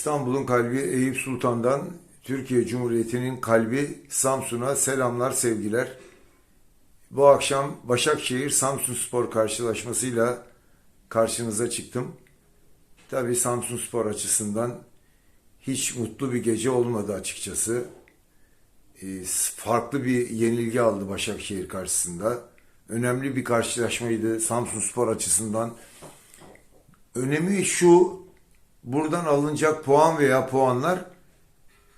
İstanbul'un kalbi Eyüp Sultan'dan Türkiye Cumhuriyeti'nin kalbi Samsun'a selamlar, sevgiler. Bu akşam Başakşehir Samsun Spor karşılaşmasıyla karşınıza çıktım. Tabii Samsun Spor açısından hiç mutlu bir gece olmadı açıkçası. Ee, Farklı bir yenilgi aldı Başakşehir karşısında. Önemli bir karşılaşmaydı Samsun Spor açısından. Önemi şu, buradan alınacak puan veya puanlar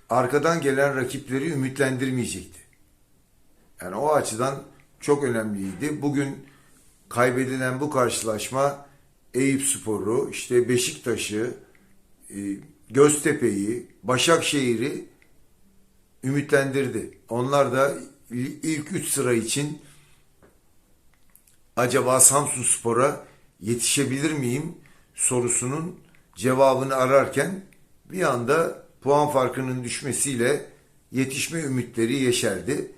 arkadan gelen rakipleri ümitlendirmeyecekti. Yani o açıdan çok önemliydi. Bugün kaybedilen bu karşılaşma Eyüp Sporu, işte Beşiktaş'ı, e, Göztepe'yi, Başakşehir'i ümitlendirdi. Onlar da ilk üç sıra için acaba Samsun Spor'a yetişebilir miyim sorusunun cevabını ararken bir anda puan farkının düşmesiyle yetişme ümitleri yeşerdi.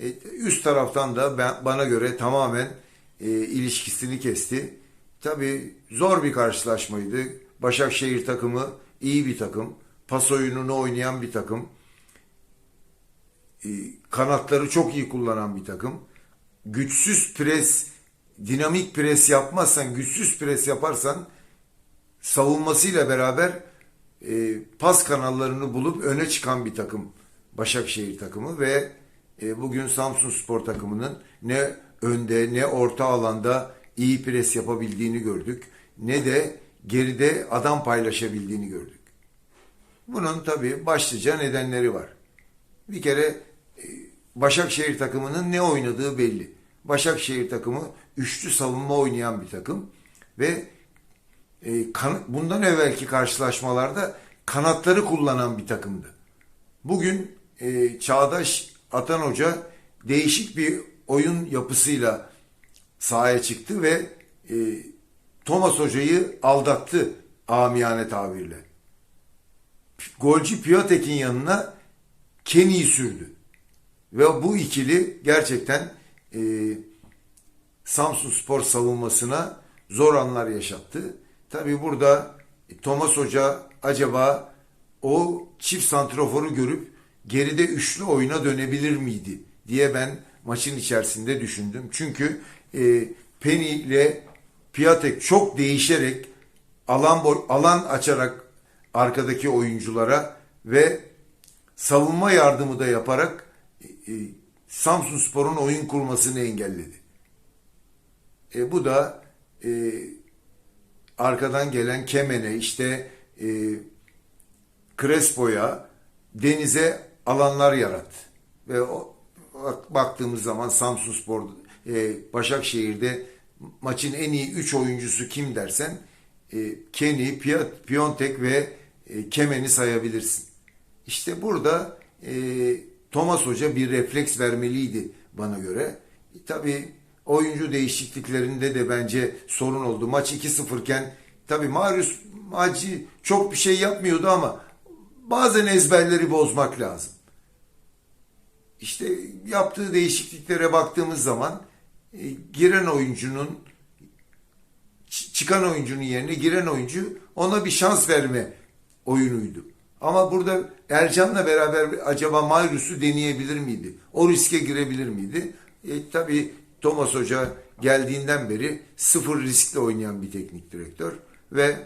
E, üst taraftan da ben, bana göre tamamen e, ilişkisini kesti. Tabii zor bir karşılaşmaydı. Başakşehir takımı iyi bir takım. Pas oyununu oynayan bir takım. E, kanatları çok iyi kullanan bir takım. Güçsüz pres, dinamik pres yapmazsan, güçsüz pres yaparsan savunmasıyla beraber e, pas kanallarını bulup öne çıkan bir takım Başakşehir takımı ve e, bugün Samsun Spor takımının ne önde ne orta alanda iyi pres yapabildiğini gördük. Ne de geride adam paylaşabildiğini gördük. Bunun tabii başlıca nedenleri var. Bir kere e, Başakşehir takımının ne oynadığı belli. Başakşehir takımı üçlü savunma oynayan bir takım ve e, kan, bundan evvelki karşılaşmalarda kanatları kullanan bir takımdı. Bugün e, Çağdaş Atan Hoca değişik bir oyun yapısıyla sahaya çıktı ve e, Thomas Hoca'yı aldattı amiyane tabirle. Golcü Piatek'in yanına Kenny'yi sürdü. Ve bu ikili gerçekten e, Samsun Spor savunmasına zor anlar yaşattı. Tabi burada Thomas Hoca acaba o çift santroforu görüp geride üçlü oyuna dönebilir miydi diye ben maçın içerisinde düşündüm. Çünkü e, Penny ile Piatek çok değişerek alan alan açarak arkadaki oyunculara ve savunma yardımı da yaparak e, Samsun Spor'un oyun kurmasını engelledi. E, bu da e, arkadan gelen Kemen'e işte e, Crespo'ya denize alanlar yarat. Ve o, baktığımız zaman Samsun Spor e, Başakşehir'de maçın en iyi 3 oyuncusu kim dersen e, Kenny, Piontek ve e, Kemen'i sayabilirsin. İşte burada e, Thomas Hoca bir refleks vermeliydi bana göre. E, tabii oyuncu değişikliklerinde de bence sorun oldu. Maç 2-0 iken tabii Marius Hacı çok bir şey yapmıyordu ama bazen ezberleri bozmak lazım. İşte yaptığı değişikliklere baktığımız zaman e, giren oyuncunun çıkan oyuncunun yerine giren oyuncu ona bir şans verme oyunuydu. Ama burada Ercan'la beraber acaba Mayrus'u deneyebilir miydi? O riske girebilir miydi? E, tabii Thomas Hoca geldiğinden beri sıfır riskle oynayan bir teknik direktör ve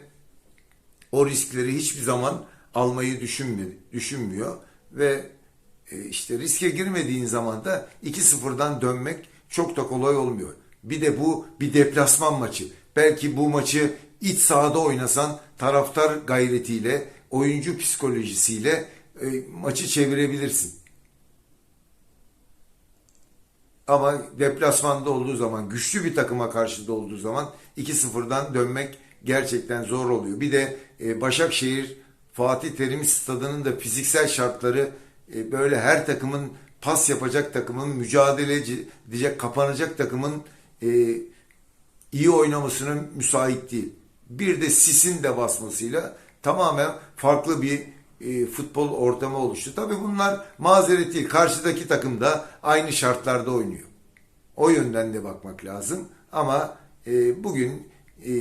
o riskleri hiçbir zaman almayı düşünmüyor, düşünmüyor ve e, işte riske girmediğin zaman da 2-0'dan dönmek çok da kolay olmuyor. Bir de bu bir deplasman maçı. Belki bu maçı iç sahada oynasan taraftar gayretiyle, oyuncu psikolojisiyle e, maçı çevirebilirsin. Ama deplasmanda olduğu zaman, güçlü bir takıma karşı da olduğu zaman 2-0'dan dönmek gerçekten zor oluyor. Bir de e, Başakşehir Fatih Terim stadının da fiziksel şartları e, böyle her takımın pas yapacak takımın, mücadele edecek, kapanacak takımın e, iyi oynamasının müsait değil. Bir de sisin de basmasıyla tamamen farklı bir e, futbol ortamı oluştu. Tabii bunlar mazeret değil. Karşıdaki takım da aynı şartlarda oynuyor. O yönden de bakmak lazım. Ama e, bugün e,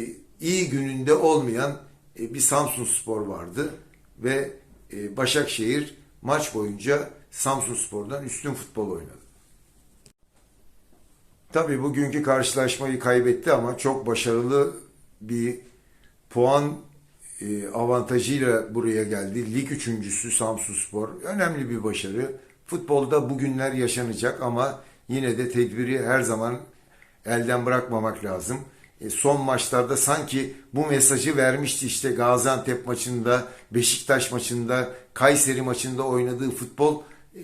iyi gününde olmayan e, bir Samsun Spor vardı. ve e, Başakşehir maç boyunca Samsunspor'dan üstün futbol oynadı. Tabii bugünkü karşılaşmayı kaybetti ama çok başarılı bir puan avantajıyla buraya geldi. Lig üçüncüsü Samsunspor. Önemli bir başarı. Futbolda bugünler yaşanacak ama yine de tedbiri her zaman elden bırakmamak lazım. E, son maçlarda sanki bu mesajı vermişti işte Gaziantep maçında, Beşiktaş maçında, Kayseri maçında oynadığı futbol e,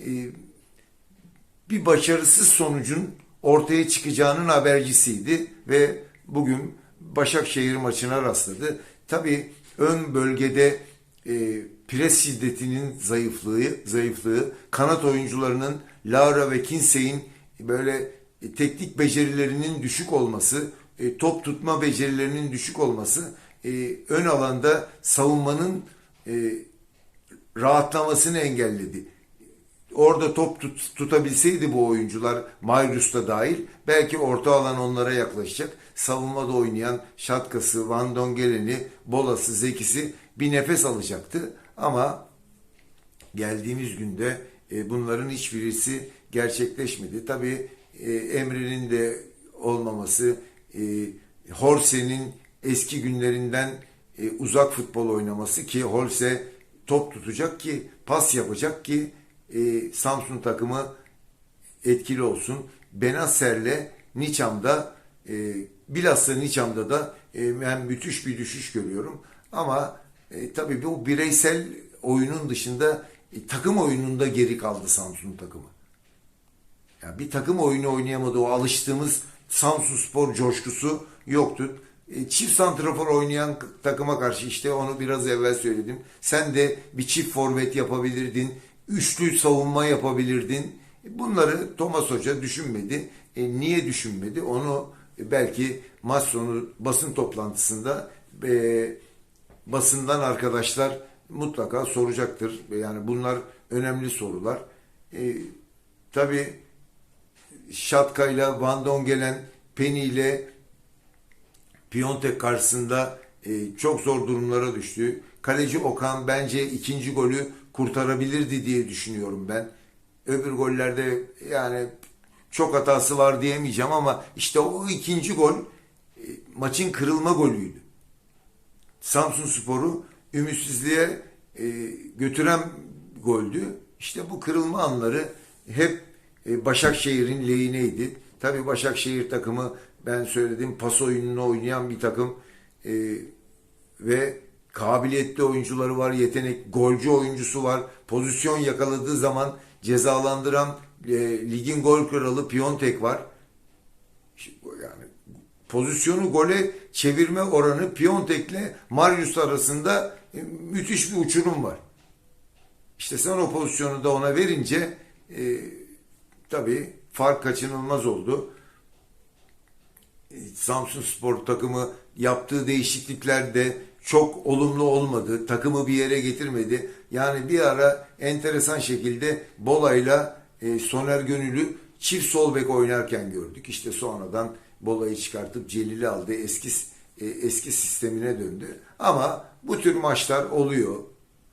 bir başarısız sonucun ortaya çıkacağının habercisiydi ve bugün Başakşehir maçına rastladı. Tabii ön bölgede e, pres şiddetinin zayıflığı, zayıflığı, kanat oyuncularının Lara ve Kinsey'in böyle e, teknik becerilerinin düşük olması, e, top tutma becerilerinin düşük olması, e, ön alanda savunmanın e, rahatlamasını engelledi orada top tut, tutabilseydi bu oyuncular Mayrus da dahil belki orta alan onlara yaklaşacak. Savunmada oynayan Şatkası, Van Dongelen'i, Bolası, Zekisi bir nefes alacaktı. Ama geldiğimiz günde e, bunların hiçbirisi gerçekleşmedi. Tabii e, Emre'nin de olmaması, e, Horse'nin eski günlerinden e, uzak futbol oynaması ki Horse top tutacak ki pas yapacak ki e, Samsun takımı etkili olsun. Benasser'le Niçam'da e, bilhassa Niçam'da da e, ben müthiş bir düşüş görüyorum. Ama e, tabii bu bireysel oyunun dışında e, takım oyununda geri kaldı Samsun takımı. Yani bir takım oyunu oynayamadı. O alıştığımız Samsun Spor coşkusu yoktu. E, çift santrafor oynayan takıma karşı işte onu biraz evvel söyledim. Sen de bir çift forvet yapabilirdin üçlü savunma yapabilirdin. Bunları Thomas Hoca düşünmedi. E, niye düşünmedi? Onu belki maç sonu basın toplantısında e, basından arkadaşlar mutlaka soracaktır. Yani bunlar önemli sorular. E, Tabi Şatka ile Van Dongelen, Penny ile Piontek karşısında e, çok zor durumlara düştü. Kaleci Okan bence ikinci golü kurtarabilirdi diye düşünüyorum ben. Öbür gollerde yani çok hatası var diyemeyeceğim ama işte o ikinci gol e, maçın kırılma golüydü. Samsun Spor'u ümitsizliğe e, götüren goldü. İşte bu kırılma anları hep e, Başakşehir'in lehine Tabii Başakşehir takımı ben söyledim pas oyununu oynayan bir takım ve kabiliyetli oyuncuları var, yetenek, golcü oyuncusu var. Pozisyon yakaladığı zaman cezalandıran e, ligin gol kralı Piontek var. Yani pozisyonu gole çevirme oranı Piontek'le Marius arasında e, müthiş bir uçurum var. İşte sen o pozisyonu da ona verince e, tabii fark kaçınılmaz oldu. E, Samsun Spor takımı yaptığı değişikliklerde çok olumlu olmadı. Takımı bir yere getirmedi. Yani bir ara enteresan şekilde Bola'yla e, Soner Gönül'ü çift sol bek oynarken gördük. İşte sonradan Bola'yı çıkartıp Celil'i aldı. Eski e, eski sistemine döndü. Ama bu tür maçlar oluyor.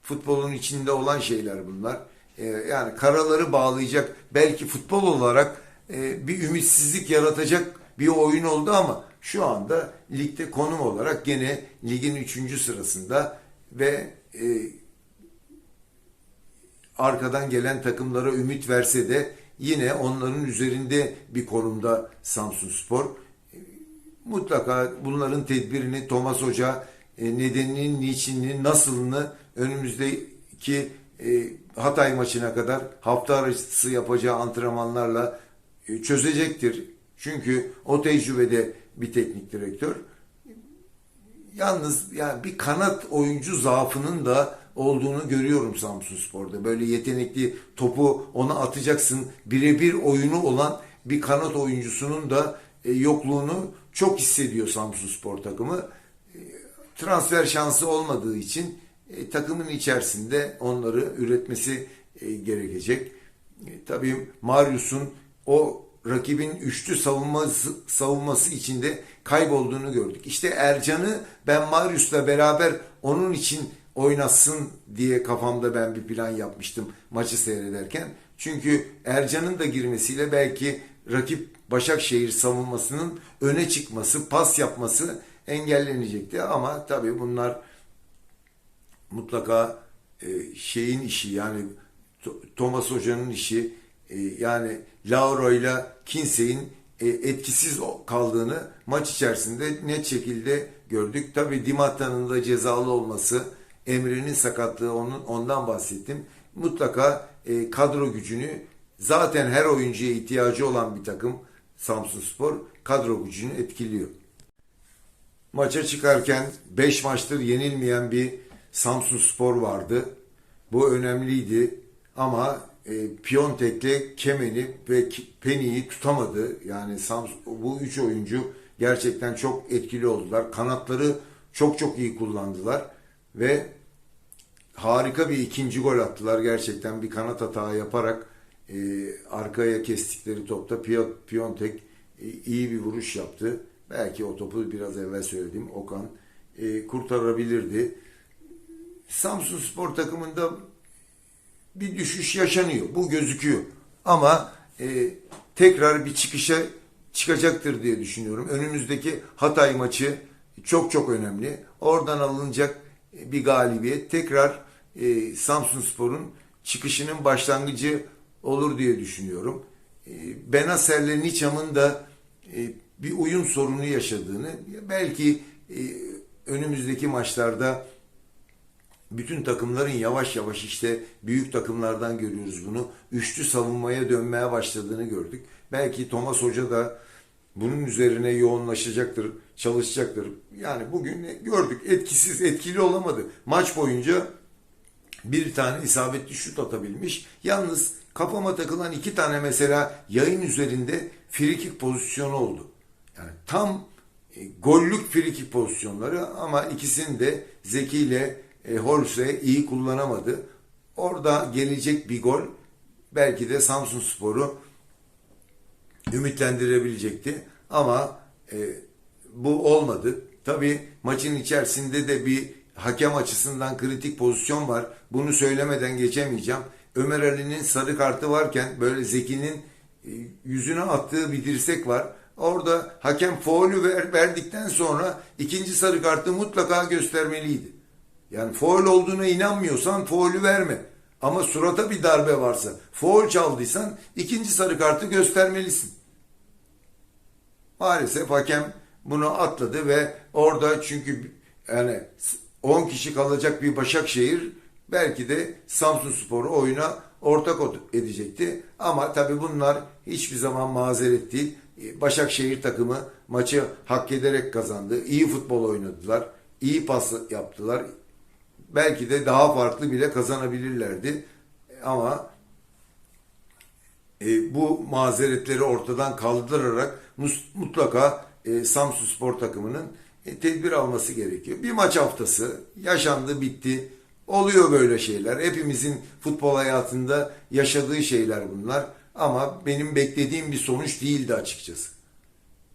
Futbolun içinde olan şeyler bunlar. E, yani karaları bağlayacak belki futbol olarak e, bir ümitsizlik yaratacak bir oyun oldu ama şu anda ligde konum olarak gene ligin 3. sırasında ve e, arkadan gelen takımlara ümit verse de yine onların üzerinde bir konumda Samsun Spor. Mutlaka bunların tedbirini Thomas Hoca e, nedeninin, niçinini, nasılını önümüzdeki e, Hatay maçına kadar hafta arası yapacağı antrenmanlarla e, çözecektir. Çünkü o tecrübede bir teknik direktör. Yalnız yani bir kanat oyuncu zaafının da olduğunu görüyorum Samsun Spor'da. Böyle yetenekli topu ona atacaksın. Birebir oyunu olan bir kanat oyuncusunun da e, yokluğunu çok hissediyor Samsun Spor takımı. E, transfer şansı olmadığı için e, takımın içerisinde onları üretmesi gerekecek. Tabii Marius'un o rakibin üçlü savunması, savunması içinde kaybolduğunu gördük. İşte Ercan'ı ben Marius'la beraber onun için oynatsın diye kafamda ben bir plan yapmıştım maçı seyrederken. Çünkü Ercan'ın da girmesiyle belki rakip Başakşehir savunmasının öne çıkması, pas yapması engellenecekti. Ama tabii bunlar mutlaka e, şeyin işi yani Thomas Hoca'nın işi e, yani Lauro ile Kinsey'in e, etkisiz kaldığını maç içerisinde net şekilde gördük. Tabii Dimatta'nın da cezalı olması, Emre'nin sakatlığı onun ondan bahsettim. Mutlaka e, kadro gücünü zaten her oyuncuya ihtiyacı olan bir takım Samsunspor kadro gücünü etkiliyor maça çıkarken 5 maçtır yenilmeyen bir Samsun Spor vardı. Bu önemliydi ama e, Piontek'le Kemen'i ve Penny'i tutamadı. Yani Samsun, bu üç oyuncu gerçekten çok etkili oldular. Kanatları çok çok iyi kullandılar ve harika bir ikinci gol attılar. Gerçekten bir kanat hata yaparak e, arkaya kestikleri topta Pio- Piontek e, iyi bir vuruş yaptı. Belki o topu biraz evvel söylediğim Okan e, kurtarabilirdi. Samsun Spor takımında bir düşüş yaşanıyor. Bu gözüküyor. Ama e, tekrar bir çıkışa çıkacaktır diye düşünüyorum. Önümüzdeki Hatay maçı çok çok önemli. Oradan alınacak bir galibiyet tekrar e, Samsun Spor'un çıkışının başlangıcı olur diye düşünüyorum. E, Benaser'le Niçam'ın da e, bir uyum sorunu yaşadığını belki e, önümüzdeki maçlarda bütün takımların yavaş yavaş işte büyük takımlardan görüyoruz bunu. Üçlü savunmaya dönmeye başladığını gördük. Belki Thomas Hoca da bunun üzerine yoğunlaşacaktır, çalışacaktır. Yani bugün gördük etkisiz, etkili olamadı. Maç boyunca bir tane isabetli şut atabilmiş. Yalnız kafama takılan iki tane mesela yayın üzerinde frikik pozisyonu oldu. Yani tam e, gollük frikik pozisyonları ama ikisini de Zeki ile e, Holse iyi kullanamadı. Orada gelecek bir gol belki de Samsun Spor'u ümitlendirebilecekti. Ama e, bu olmadı. Tabii maçın içerisinde de bir hakem açısından kritik pozisyon var. Bunu söylemeden geçemeyeceğim. Ömer Ali'nin sarı kartı varken böyle Zeki'nin e, yüzüne attığı bir dirsek var. Orada hakem faulü ver, verdikten sonra ikinci sarı kartı mutlaka göstermeliydi. Yani faul olduğuna inanmıyorsan faulü verme. Ama surata bir darbe varsa, faul çaldıysan ikinci sarı kartı göstermelisin. Maalesef hakem bunu atladı ve orada çünkü yani 10 kişi kalacak bir Başakşehir belki de Samsun Spor'u oyuna ortak edecekti. Ama tabii bunlar hiçbir zaman mazeret değil. Başakşehir takımı maçı hak ederek kazandı. İyi futbol oynadılar. iyi pas yaptılar. Belki de daha farklı bile kazanabilirlerdi. Ama e, bu mazeretleri ortadan kaldırarak mutlaka e, Samsun Spor takımının e, tedbir alması gerekiyor. Bir maç haftası yaşandı bitti. Oluyor böyle şeyler. Hepimizin futbol hayatında yaşadığı şeyler bunlar. Ama benim beklediğim bir sonuç değildi açıkçası.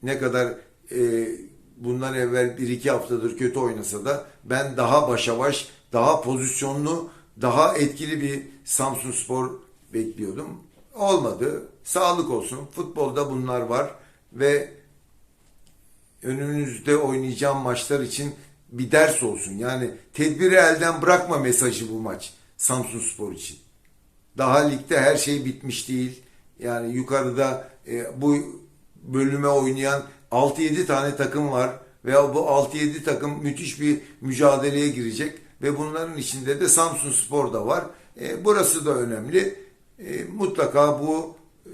Ne kadar e, bundan evvel bir iki haftadır kötü oynasa da ben daha başa baş, daha pozisyonlu, daha etkili bir Samsun Spor bekliyordum. Olmadı. Sağlık olsun. Futbolda bunlar var ve önümüzde oynayacağım maçlar için bir ders olsun. Yani tedbiri elden bırakma mesajı bu maç Samsun Spor için. Daha ligde her şey bitmiş değil. Yani yukarıda e, bu bölüme oynayan 6-7 tane takım var ve bu 6-7 takım müthiş bir mücadeleye girecek ve bunların içinde de Samsun Spor da var. E, burası da önemli. E, mutlaka bu e,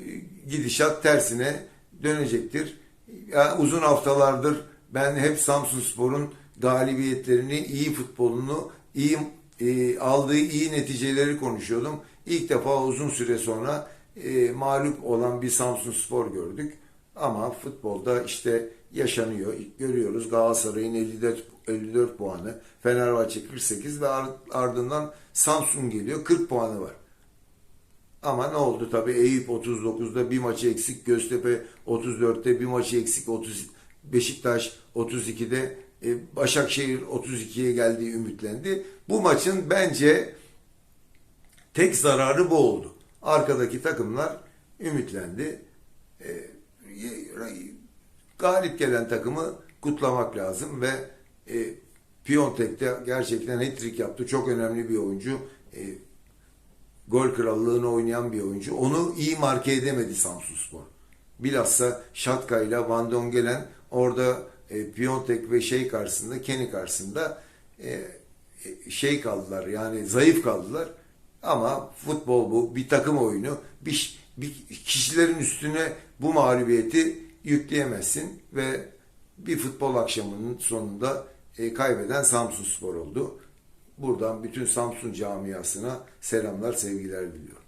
gidişat tersine dönecektir. Yani uzun haftalardır ben hep Samsun Spor'un galibiyetlerini, iyi futbolunu, iyi e, aldığı iyi neticeleri konuşuyordum. İlk defa uzun süre sonra e, mağlup olan bir Samsun Spor gördük. Ama futbolda işte yaşanıyor. Görüyoruz Galatasaray'ın 54, 54 puanı, Fenerbahçe 48 ve ar- ardından Samsun geliyor 40 puanı var. Ama ne oldu tabii Eyüp 39'da bir maçı eksik, Göztepe 34'te bir maçı eksik, 30 Beşiktaş 32'de E, Başakşehir 32'ye geldiği ümitlendi. Bu maçın bence tek zararı bu oldu. Arkadaki takımlar ümitlendi. E, galip gelen takımı kutlamak lazım ve e, Piontek'te gerçekten hat-trick yaptı. Çok önemli bir oyuncu. E, gol krallığını oynayan bir oyuncu. Onu iyi marke edemedi Samsunspor. Bilhassa Şatka ile Van Dongelen orada e, Piontek ve şey karşısında, Kenny karşısında e, e, şey kaldılar. Yani zayıf kaldılar. Ama futbol bu. Bir takım oyunu. Bir, bir kişilerin üstüne bu mağlubiyeti yükleyemezsin ve bir futbol akşamının sonunda e, kaybeden Samsun Spor oldu. Buradan bütün Samsun camiasına selamlar, sevgiler diliyorum.